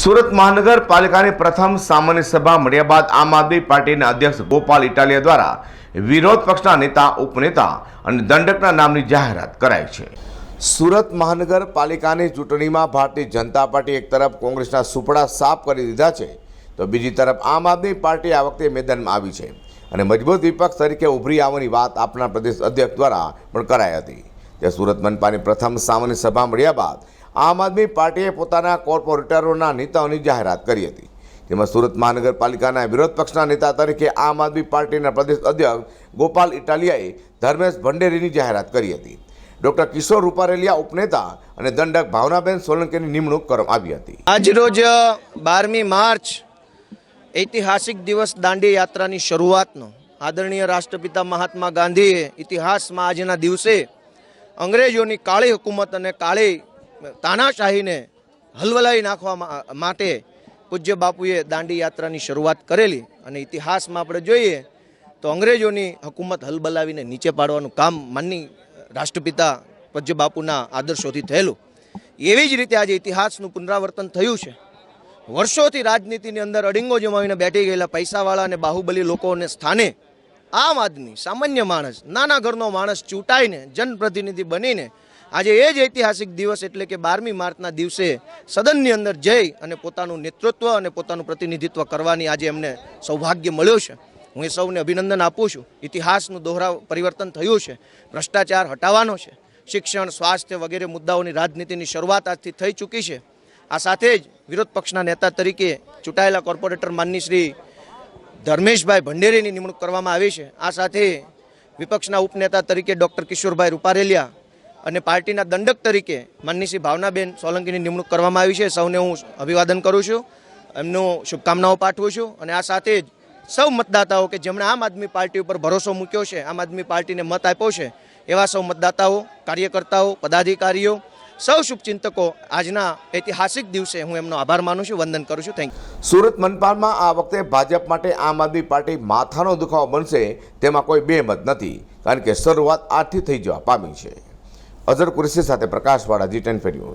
સુરત મહાનગરપાલિકાની પ્રથમ સામાન્ય સભા મળ્યા બાદ આમ આદમી પાર્ટીના અધ્યક્ષ ગોપાલ ઇટાલિયા દ્વારા વિરોધ પક્ષના નેતા, ઉપનેતા અને દંડકના નામની જાહેરાત કરાઈ છે. સુરત મહાનગરપાલિકાની ચૂંટણીમાં ભારતીય જનતા પાર્ટી એક તરફ કોંગ્રેસના સુપડા સાફ કરી દીધા છે, તો બીજી તરફ આમ આદમી પાર્ટી આ વખતે મેદાનમાં આવી છે અને મજબૂત વિપક્ષ તરીકે ઉભરી આવવાની વાત આપના પ્રદેશ અધ્યક્ષ દ્વારા પણ કરાઈ હતી. તે સુરત મનપાની પ્રથમ સામાન્ય સભા મળ્યા બાદ આમ આદમી પાર્ટીએ પોતાના કોર્પોરેટરોના નેતાઓની જાહેરાત કરી હતી. તેમાં સુરત મહાનગરપાલિકાના વિરોધ પક્ષના નેતા તરીકે આમ આદમી પાર્ટીના પ્રદેશ અધ્યક્ષ ગોપાલ ઇટાલિયાએ ધર્મેશ ભંડેરીની જાહેરાત કરી હતી. ડોક્ટર કિશોર રૂપારેલિયા ઉપનેતા અને દંડક ભાવનાબેન સોલંકીની નિમણૂક કરવામાં આવી હતી. આજરોજ બારમી માર્ચ, ઐતિહાસિક દિવસ દાંડી યાત્રાની શરૂઆતનો આદરણીય રાષ્ટ્રપિતા મહાત્મા ગાંધીએ ઇતિહાસમાં આજના દિવસે અંગ્રેજોની કાળી હુકુમત અને કાળી તાનાશાહીને હલવલાઈ નાખવા માટે પૂજ્ય બાપુએ દાંડી યાત્રાની શરૂઆત કરેલી અને ઇતિહાસમાં આપણે જોઈએ તો અંગ્રેજોની હકુમત હલબલાવીને નીચે પાડવાનું કામ માનની રાષ્ટ્રપિતા પૂજ્ય બાપુના આદર્શોથી થયેલું. એવી જ રીતે આજે ઇતિહાસનું પુનરાવર્તન થયું છે. વર્ષોથી રાજનીતિની અંદર અડીંગો જમાવીને બેઠી ગયેલા પૈસાવાળા અને બાહુબલી લોકોને સ્થાને આમ આદમી, સામાન્ય માણસ, નાના ઘરનો માણસ ચૂંટાઈને જનપ્રતિનિધિ બનીને આજે એ જ ઐતિહાસિક દિવસ એટલે કે બારમી માર્ચના દિવસે સદનની અંદર જઈ અને પોતાનું નેતૃત્વ અને પોતાનું પ્રતિનિધિત્વ કરવાની આજે એમને સૌભાગ્ય મળ્યો છે. હું એ સૌને અભિનંદન આપું છું. ઇતિહાસનું દોહરા પરિવર્તન થયું છે. ભ્રષ્ટાચાર હટાવવાનો છે. શિક્ષણ, સ્વાસ્થ્ય વગેરે મુદ્દાઓની રાજનીતિની શરૂઆત આજથી થઈ ચૂકી છે. આ સાથે જ વિરોધ પક્ષના નેતા તરીકે ચૂંટાયેલા કોર્પોરેટર માનની શ્રી ધર્મેશભાઈ ભંડેરીની નિમણૂક કરવામાં આવી છે. આ સાથે વિપક્ષના ઉપનેતા તરીકે ડૉક્ટર કિશોરભાઈ રૂપારેલિયા અને પાર્ટીના દંડક તરીકે માનનીશ્રી ભાવનાબેન સોલંકીની નિમણૂક કરવામાં આવી છે. સૌને હું અભિવાદન કરું છું. એમનું શુભકામનાઓ પાઠવું છું અને આ સાથે જ સૌ મતદાતાઓ કે જેમણે આમ આદમી પાર્ટી ઉપર ભરોસો મૂક્યો છે, આમ આદમી પાર્ટીને મત આપ્યો છે, એવા સૌ મતદાતાઓ, કાર્યકર્તાઓ, પદાધિકારીઓ, સૌ શુભચિંતકો આજના ઐતિહાસિક દિવસે હું એમનો આભાર માનું છું, વંદન કરું છું. થેન્ક સુરત મનપાલમાં આ વખતે ભાજપ માટે આમ આદમી પાર્ટી માથાનો દુખાવો બનશે તેમાં કોઈ બે મત નથી, કારણ કે શરૂઆત આજથી થઈ જવા પામી છે. અઝર કુરેશી સાથે પ્રકાશવાળા જી ટેન ફેર્યું.